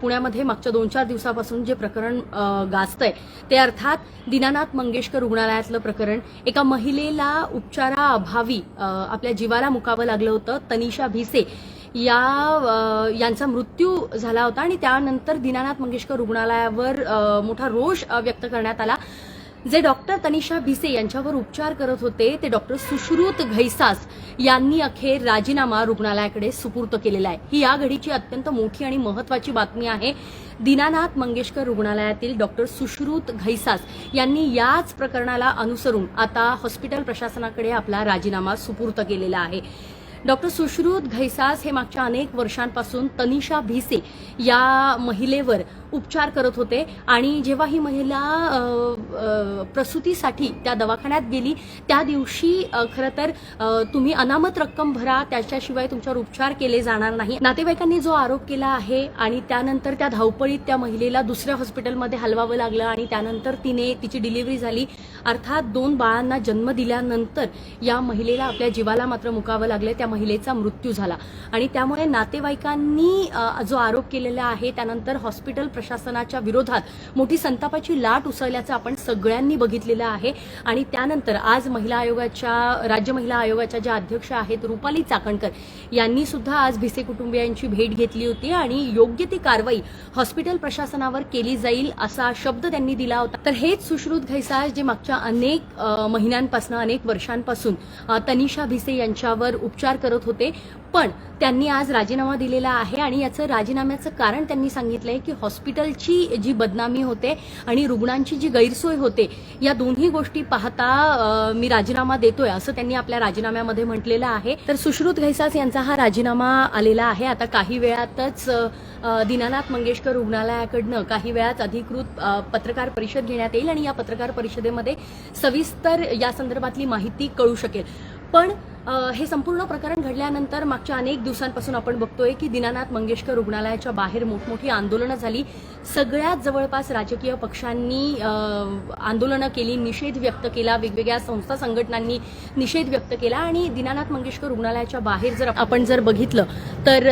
पुण्यामध्ये मागच्या दोन चार दिवसापासून जे प्रकरण अ, गाजतंय ते अर्थात दीनानाथ मंगेशकर रुग्णालयातलं प्रकरण. एका महिलेला उपचाराअभावी आपल्या जीवाला मुकावं लागलं होतं तनिषा भिसे. या यांचा मृत्यू झाला होता आणि त्यानंतर दीनानाथ मंगेशकर रुग्णालयावर मोठा रोष व्यक्त करण्यात आला. जे डॉक्टर तनिषा भिसे यांच्यावर उपचार करत होते ते डॉक्टर सुश्रुत घैसास यांनी अखेर राजीनामा रुग्णालयाकडे सुपूर्त केलेला आहे. ही या घडीची अत्यंत मोठी आणि महत्वाची बातमी आहे. दीनानाथ मंगेशकर रुग्णालयातील डॉक्टर सुश्रुत घैसास यांनी याच प्रकरणाला अनुसरून आता हॉस्पिटल प्रशासनाकडे आपला राजीनामा सुपूर्त केलेला आहे. डॉक्टर सुश्रुत घैसास हे मागच्या अनेक वर्षांपासून तनिषा भिसे या महिलेवर उपचार करत होते. आणि जेव्हा ही महिला प्रसूतीसाठी त्या दवाखान्यात गेली त्या दिवशी खरं तर तुम्ही अनामत रक्कम भरा त्याच्याशिवाय तुमच्यावर उपचार केले जाणार नाही. नातेवाईकांनी जो आरोप केला आहे आणि त्यानंतर त्या धावपळीत त्या महिलेला दुसऱ्या हॉस्पिटलमध्ये हलवावं लागलं आणि त्यानंतर तिने तिची डिलिव्हरी झाली. अर्थात दोन बाळांना जन्म दिल्यानंतर या महिलेला आपल्या जीवाला मात्र मुकावं लागलं. त्या महिलेचा मृत्यू झाला. आणि त्यामुळे नातेवाईकांनी जो आरोप केलेला आहे त्यानंतर हॉस्पिटल प्रशासनाच्या विरोधात मोठी संतापाची लाट उसळल्याचं आपण सगळ्यांनी बघितलेलं आहे. आणि त्यानंतर आज महिला आयोगाच्या राज्य महिला आयोगाच्या ज्या अध्यक्ष आहेत रुपाली चाकणकर यांनी सुद्धा आज भिसे कुटुंबियांची भेट घेतली होती आणि योग्य ती कारवाई हॉस्पिटल प्रशासनावर केली जाईल असा शब्द त्यांनी दिला होता. तर हेच सुश्रुत घैसाळ जे मागच्या अनेक महिन्यांपासून अनेक वर्षांपासून तनिषा भिसे यांच्यावर उपचार करत होते. पण त्यांनी आज राजीनामा दिलेला आहे आणि याचं राजीनाम्याचं कारण त्यांनी सांगितलंय की हॉस्पिटलची जी बदनामी होते आणि रुग्णांची जी गैरसोय होते या दोन्ही गोष्टी पाहता मी राजीनामा देतोय असं त्यांनी आपल्या राजीनाम्यामध्ये म्हटलेलं आहे. तर सुश्रुत घैसास यांचा हा राजीनामा आलेला आहे. आता काही वेळातच दीनानाथ मंगेशकर रुग्णालयाकडनं काही वेळात अधिकृत पत्रकार परिषद घेण्यात येईल आणि या पत्रकार परिषदेमध्ये सविस्तर या संदर्भातली माहिती कळू शकेल. पण हे संपूर्ण प्रकरण घडल्यानंतर मागच्या अनेक दिवसांपासून आपण बघतोय की दीनानाथ मंगेशकर रुग्णालयाच्या बाहेर मोठमोठी आंदोलनं झाली. सगळ्यात जवळपास राजकीय पक्षांनी आंदोलनं केली निषेध व्यक्त केला वेगवेगळ्या संस्था संघटनांनी निषेध व्यक्त केला आणि दीनानाथ मंगेशकर रुग्णालयाच्या बाहेर जर आपण जर बघितलं तर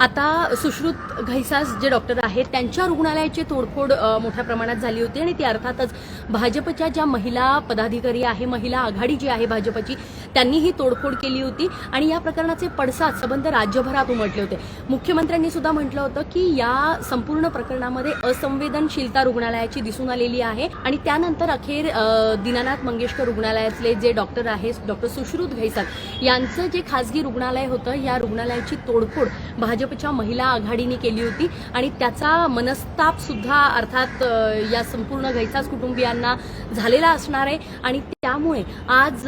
आता सुश्रुत घैसास जे डॉक्टर आहेत त्यांच्या रुग्णालयाची तोडफोड मोठ्या प्रमाणात झाली होती आणि ती अर्थातच भाजपच्या ज्या महिला पदाधिकारी आहे महिला आघाडी जी आहे भाजपची त्यांनी ही तोडफोड केली होती आणि या प्रकरणाचे पडसाद संबंध राज्यभरात उमटले होते. मुख्यमंत्र्यांनी सुद्धा म्हटलं होतं की या संपूर्ण प्रकरणामध्ये असंवेदनशीलता रुग्णालयाची दिसून आलेली आहे आणि त्यानंतर अखेर दीनानाथ मंगेशकर रुग्णालयातले जे डॉक्टर आहेत डॉक्टर सुश्रुत घैसाल यांचं जे खासगी रुग्णालय होतं या रुग्णालयाची तोडफोड भाजपच्या महिला आघाडीने केली होती आणि त्याचा मनस्ताप सुद्धा अर्थात या संपूर्ण घैसास कुटुंबियांना झालेला असणार आहे आणि त्यामुळे आज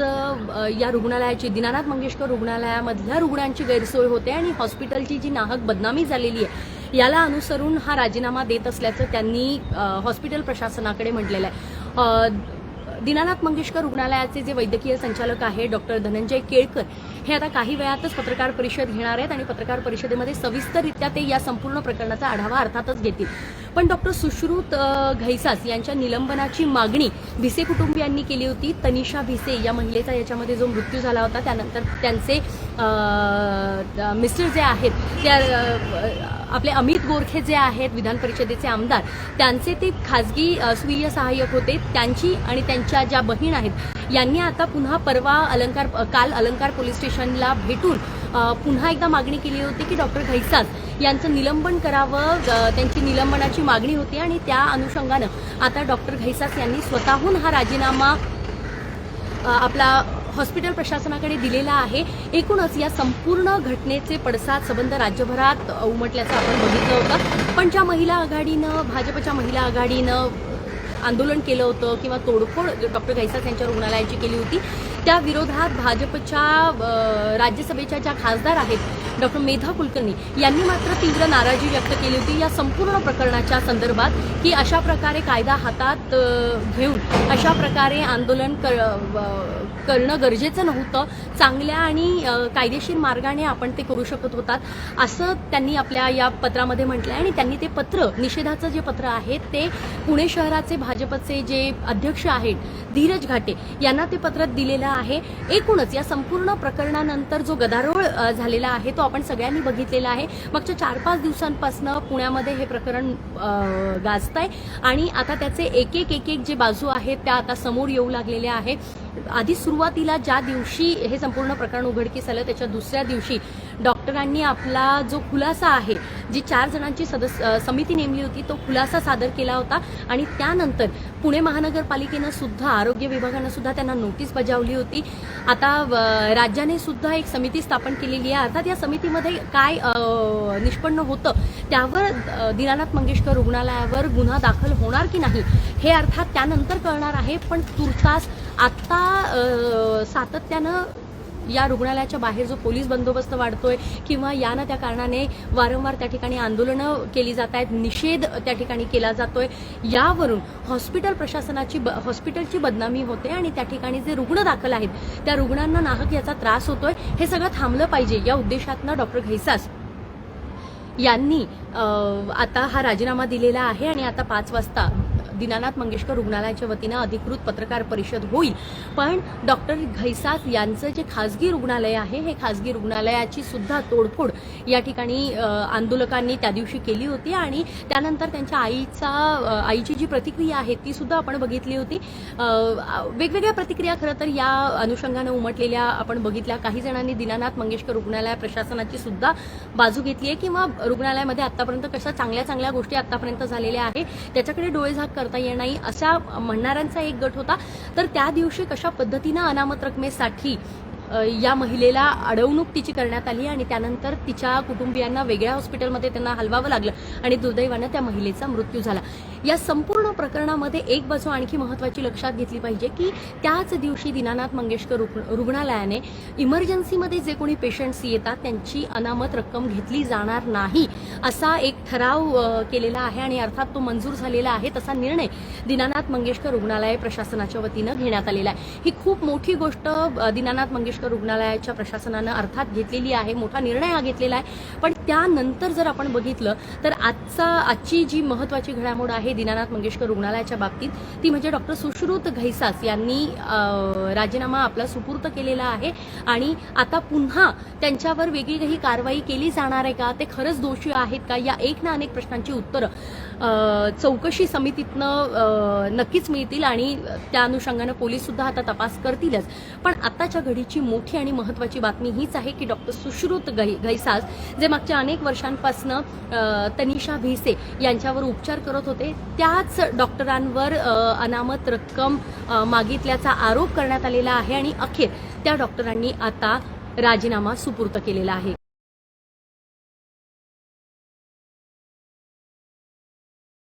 या रुग्णालयाची दीनानाथ मंगेशकर रुग्णालयामधल्या रुग्णांची गैरसोय होते आणि हॉस्पिटलची जी नाहक बदनामी झालेली आहे याला अनुसरून हा राजीनामा देत असल्याचं त्यांनी हॉस्पिटल प्रशासनाकडे म्हटलेलं आहे. दीनानाथ मंगेशकर रुग्णालयाचे जे वैद्यकीय संचालक आहे डॉक्टर धनंजय केळकर हे आता काही वेळातच पत्रकार परिषद घेणार आहेत आणि पत्रकार परिषदेमध्ये सविस्तररित्या ते या संपूर्ण प्रकरणाचा आढावा अर्थातच घेतील. पण डॉक्टर सुश्रुत घैसास यांच्या निलंबनाची मागणी भिसे कुटुंबियांनी केली होती. तनिषा भिसे या महिलेचा याच्यामध्ये जो मृत्यू झाला होता त्यानंतर त्यांचे मिस्टर जे आहेत त्या आपले अमित गोरखे जे आहेत विधान परिषदेचे आमदार त्यांचे ते खाजगी स्वीय सहाय्यक होते. त्यांची आणि त्यांच्या ज्या बहीण आहेत यांनी आता पुन्हा परवा अलंकार काल अलंकार पोलीस स्टेशनला भेटून पुन्हा एकदा मागणी केली होती की डॉक्टर घैसास यांचं निलंबन करावं. त्यांची निलंबनाची मागणी होती आणि त्या अनुषंगानं आता डॉक्टर घैसास यांनी स्वतःहून हा राजीनामा आपला हॉस्पिटल प्रशासनाकडे दिलेला आहे. एकूणच या संपूर्ण घटनेचे पडसाद संबंध राज्यभरात उमटल्याचं आपण बघितलं होतं. पण ज्या महिला आघाडीनं भाजपच्या महिला आघाडीनं आंदोलन केलं होतं किंवा तोडफोड डॉक्टर घैसास यांच्या रुग्णालयाची केली होती त्या विरोधात भाजपच्या राज्यसभेच्या ज्या खासदार आहेत डॉक्टर मेधा कुलकर्णी यांनी मात्र तीव्र नाराजी व्यक्त केली होती. या संपूर्ण प्रकरणाच्या संदर्भात की अशा प्रकारे कायदा हातात घेऊन अशा प्रकारे आंदोलन कर- करणं गरजेचं नव्हतं. चांगल्या आणि कायदेशीर मार्गाने आपण ते करू शकत होतात असं त्यांनी आपल्या या पत्रामध्ये म्हटलं आहे आणि त्यांनी ते पत्र निषेधाचं जे पत्र आहे ते पुणे शहराचे भाजपचे जे अध्यक्ष आहेत धीरज घाटे यांना ते पत्र दिलेलं आहे. एकूणच या संपूर्ण प्रकरणानंतर जो गदारोळ झालेला आहे तो आपण सगळ्यांनी बघितलेला आहे. मागच्या चार पाच दिवसांपासून पुण्यामध्ये हे प्रकरण गाजत आहे आणि आता त्याचे एक एक एक एक जे बाजू आहेत त्या आता समोर येऊ लागलेल्या आहे आधी सुरुवातीला ज्या दिवशी हे संपूर्ण प्रकरण उघडकीस आलं त्याच्या दुसऱ्या दिवशी डॉक्टरांनी आपला जो खुलासा आहे जी चार जणांची सदस्य समिती नेमली होती तो खुलासा सादर केला होता. आणि त्यानंतर पुणे महानगरपालिकेनं सुद्धा आरोग्य विभागानं सुद्धा त्यांना नोटीस बजावली होती. आता राज्याने सुद्धा एक समिती स्थापन केलेली आहे. अर्थात या समितीमध्ये काय निष्पन्न होतं त्यावर दिनानाथ दीनानाथ मंगेशकर रुग्णालयावर गुन्हा दाखल होणार की नाही हे अर्थात त्यानंतर कळणार आहे. पण तुर्तास आत्ता सातत्यानं या रुग्णालयाच्या बाहेर जो पोलीस बंदोबस्त वाढतोय किंवा या ना त्या कारणाने वारंवार त्या ठिकाणी आंदोलनं केली जात आहेत निषेध त्या ठिकाणी केला जातोय. यावरून हॉस्पिटल प्रशासनाची ब- हॉस्पिटलची बदनामी होते आणि त्या ठिकाणी जे रुग्ण दाखल आहेत त्या रुग्णांना नाहक याचा त्रास होतोय. हे सगळं थांबलं पाहिजे या उद्देशातनं डॉक्टर घैसास यांनी आता हा राजीनामा दिलेला आहे आणि आता पाच वाजता दीनानाथ मंगेशकर रुग्णालयाच्या वतीनं अधिकृत पत्रकार परिषद होईल. पण डॉक्टर घैसात यांचं जे खासगी रुग्णालय आहे हे खासगी रुग्णालयाची सुद्धा तोडफोड या ठिकाणी आंदोलकांनी त्या दिवशी केली होती आणि त्यानंतर त्यांच्या आईचा आईची जी प्रतिक्रिया आहे ती सुद्धा आपण बघितली होती. वेगवेगळ्या प्रतिक्रिया खरं तर या अनुषंगानं उमटलेल्या आपण बघितल्या. काही जणांनी दीनानाथ मंगेशकर रुग्णालय प्रशासनाची सुद्धा बाजू घेतली आहे किंवा रुग्णालयामध्ये आतापर्यंत कशा चांगल्या चांगल्या गोष्टी आतापर्यंत झालेल्या आहे त्याच्याकडे डोळेझाक करता येणार नाही अशा म्हणणाऱ्यांचा एक गट होता. तर त्या दिवशी कशा पद्धतीनं अनामत रकमेसाठी या महिलेला अडवणूक तिची करण्यात आली आणि त्यानंतर तिच्या कुटुंबियांना वेगळ्या हॉस्पिटलमध्ये त्यांना हलवावं लागलं आणि दुर्दैवानं त्या महिलेचा मृत्यू झाला. या संपूर्ण प्रकरणामध्ये एक बाजू आणखी महत्वाची लक्षात घेतली पाहिजे की त्याच दिवशी दीनानाथ मंगेशकर रुग्ण- रुग्णालयाने इमर्जन्सीमध्ये जे कोणी पेशंट्स येतात त्यांची अनामत रक्कम घेतली जाणार नाही असा एक ठराव केलेला आहे आणि अर्थात तो मंजूर झालेला आहे तसा निर्णय दीनानाथ मंगेशकर रुग्णालय प्रशासनाच्या वतीनं घेण्यात आलेला आहे. ही खूप मोठी गोष्ट दीनानाथ मंगेशकर रुग्णालयाच्या प्रशासनानं अर्थात घेतलेली आहे मोठा निर्णय हा घेतलेला आहे. पण त्यानंतर जर आपण बघितलं तर आजचा आजची जी महत्वाची घडामोड आहे दीनानाथ मंगेशकर रुग्णालयाच्या बाबतीत ती म्हणजे डॉक्टर सुश्रुत घैसास यांनी राजीनामा आपला सुपूर्त केलेला आहे आणि आता पुन्हा त्यांच्यावर वेगळी काही कारवाई केली जाणार आहे का? ते खरंच दोषी आहेत का? या एक ना अनेक प्रश्नांची उत्तरं चौकशी समितीतनं नक्कीच मिळतील आणि त्या अनुषंगानं पोलीस सुद्धा आता तपास करतीलच. पण आताच्या घडीची मोठी आणि महत्वाची बातमी हीच आहे की डॉक्टर सुश्रुत गै घैसास जे मागच्या अनेक वर्षांपासून तनिषा भिसे यांच्यावर उपचार करत होते त्याच डॉक्टरांवर अनामत रक्कम मागितल्याचा आरोप करण्यात आलेला आहे आणि अखेर त्या डॉक्टरांनी आता राजीनामा सुपूर्त केलेला आहे.